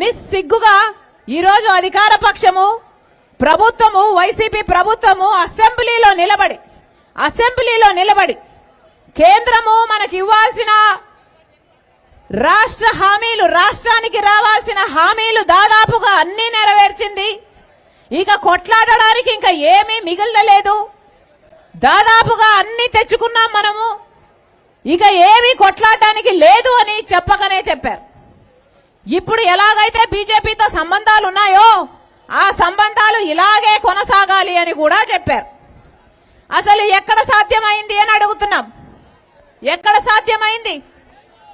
నిస్సిగ్గుగా ఈరోజు అధికార పక్షము ప్రభుత్వము వైసీపీ ప్రభుత్వము అసెంబ్లీలో నిలబడి అసెంబ్లీలో నిలబడి కేంద్రము మనకి ఇవ్వాల్సిన రాష్ట్ర హామీలు రాష్ట్రానికి రావాల్సిన హామీలు దాదాపుగా అన్ని నెరవేర్చింది. ఇక కొట్లాడడానికి ఇంకా ఏమీ మిగిలలేదు. దాదాపుగా అన్ని తెచ్చుకున్నాం మనము. ఇక ఏమీ కొట్లాడటానికి లేదు అని చెప్పకనే చెప్పారు. ఇప్పుడు ఎలాగైతే బీజేపీతో సంబంధాలు ఉన్నాయో ఆ సంబంధాలు ఇలాగే కొనసాగాలి అని కూడా చెప్పారు. అసలు ఎక్కడ సాధ్యమైంది అని అడుగుతున్నాం. ఎక్కడ సాధ్యమైంది?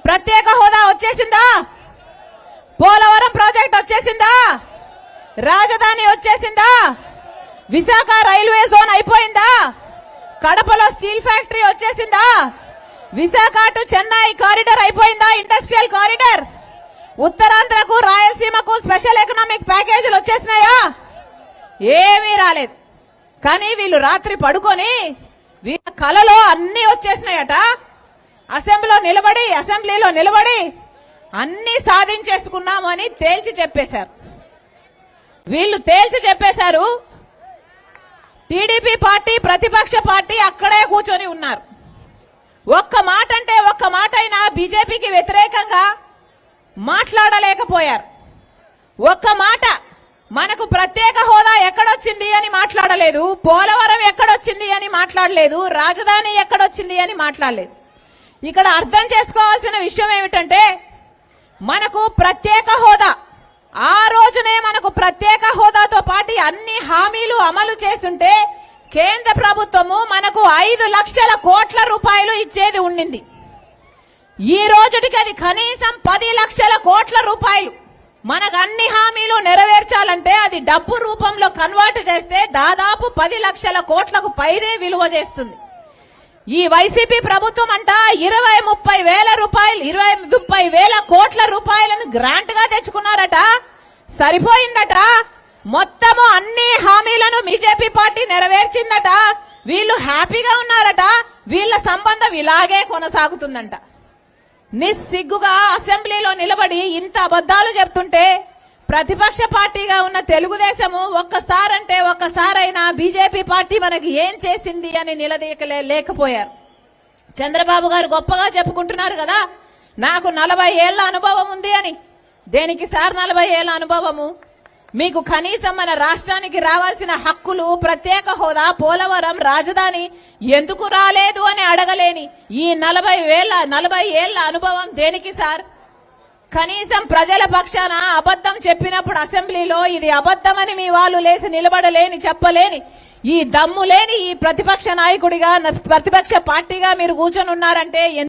ప్రత్యేక హోదా వచ్చేసిందా? పోలవరం ప్రాజెక్ట్ వచ్చేసిందా? రాజధాని వచ్చేసిందా? విశాఖ రైల్వే జోన్ అయిపోయిందా? కడపలో స్టీల్ ఫ్యాక్టరీ వచ్చేసిందా? విశాఖ టు చెన్నై కారిడార్ అయిపోయిందా? Industrial corridor? ఉత్తరాంధ్రకు రాయలసీమకు స్పెషల్ ఎకనామిక్ ప్యాకేజీలు వచ్చేసినాయా? ఏమీ రాలేదు. కానీ వీళ్ళు రాత్రి పడుకొని వీళ్ళ కలలో అన్ని వచ్చేసినాయట. అసెంబ్లీలో నిలబడి అసెంబ్లీలో నిలబడి అన్ని సాధించేసుకున్నామని తేల్చి చెప్పేశారు. వీళ్ళు తేల్చి చెప్పేశారు టీడీపీ పార్టీ ప్రతిపక్ష పార్టీ అక్కడే కూర్చొని ఉన్నారు. ఒక్క మాట అంటే ఒక్క మాట అయినా బీజేపీకి వ్యతిరేకంగా మాట్లాడలేకపోయారు. ఒక్క మాట మనకు ప్రత్యేక హోదా ఎక్కడొచ్చింది అని మాట్లాడలేదు పోలవరం ఎక్కడొచ్చింది అని మాట్లాడలేదు రాజధాని ఎక్కడొచ్చింది అని మాట్లాడలేదు. ఇక్కడ అర్థం చేసుకోవాల్సిన విషయం ఏమిటంటే మనకు ప్రత్యేక హోదా ఆ రోజునే మనకు ప్రత్యేక హోదాతో పాటు అన్ని హామీలు అమలు చేస్తుంటే కేంద్ర ప్రభుత్వము మనకు ఐదు లక్షల కోట్ల రూపాయలు ఇచ్చేది ఉండింది. ఈ రోజుటికి అది కనీసం పది లక్షల కోట్ల రూపాయలు. మనకు అన్ని హామీలు నెరవేర్చాలంటే అది డబ్బు రూపంలో కన్వర్ట్ చేస్తే దాదాపు పది లక్షల కోట్లకు పైనే విలువ చేస్తుంది. ఈ వైసీపీ ప్రభుత్వం అంట ఇరవై ముప్పై వేల రూపాయలు ఇరవై ముప్పై వేల కోట్ల రూపాయలను గ్రాంట్గా తెచ్చుకున్నారట. సరిపోయిందట. మొత్తము అన్ని హామీలను బీజేపీ పార్టీ నెరవేర్చిందట. వీళ్ళు హ్యాపీగా ఉన్నారట. వీళ్ళ సంబంధం ఇలాగే కొనసాగుతుందంట. నిస్సిగ్గుగా అసెంబ్లీలో నిలబడి ఇంత అబద్ధాలు చెప్తుంటే ప్రతిపక్ష పార్టీగా ఉన్న తెలుగుదేశము ఒక్కసారంటే ఒక్కసారైనా బీజేపీ పార్టీ మనకి ఏం చేసింది అని నిలదీయకలే లేకపోయారు. చంద్రబాబు గారు గొప్పగా చెప్పుకుంటున్నారు కదా నాకు నలభై ఏళ్ళ అనుభవం ఉంది అని. దేనికి సార్ నలభై ఏళ్ళ అనుభవము? మీకు కనీసం మన రాష్ట్రానికి రావాల్సిన హక్కులు ప్రత్యేక హోదా పోలవరం రాజధాని ఎందుకు రాలేదు అని అడగలేని ఈ నలభై వేల నలభై ఏళ్ళ అనుభవం దేనికి సార్? కనీసం ప్రజల పక్షాన అబద్ధం చెప్పినప్పుడు అసెంబ్లీలో ఇది అబద్ధమని మీ వాళ్ళు లేచి నిలబడలేని చెప్పలేని ఈ దమ్ము లేని ఈ ప్రతిపక్ష నాయకుడిగా ప్రతిపక్ష పార్టీగా మీరు కూర్చొని ఉన్నారంటే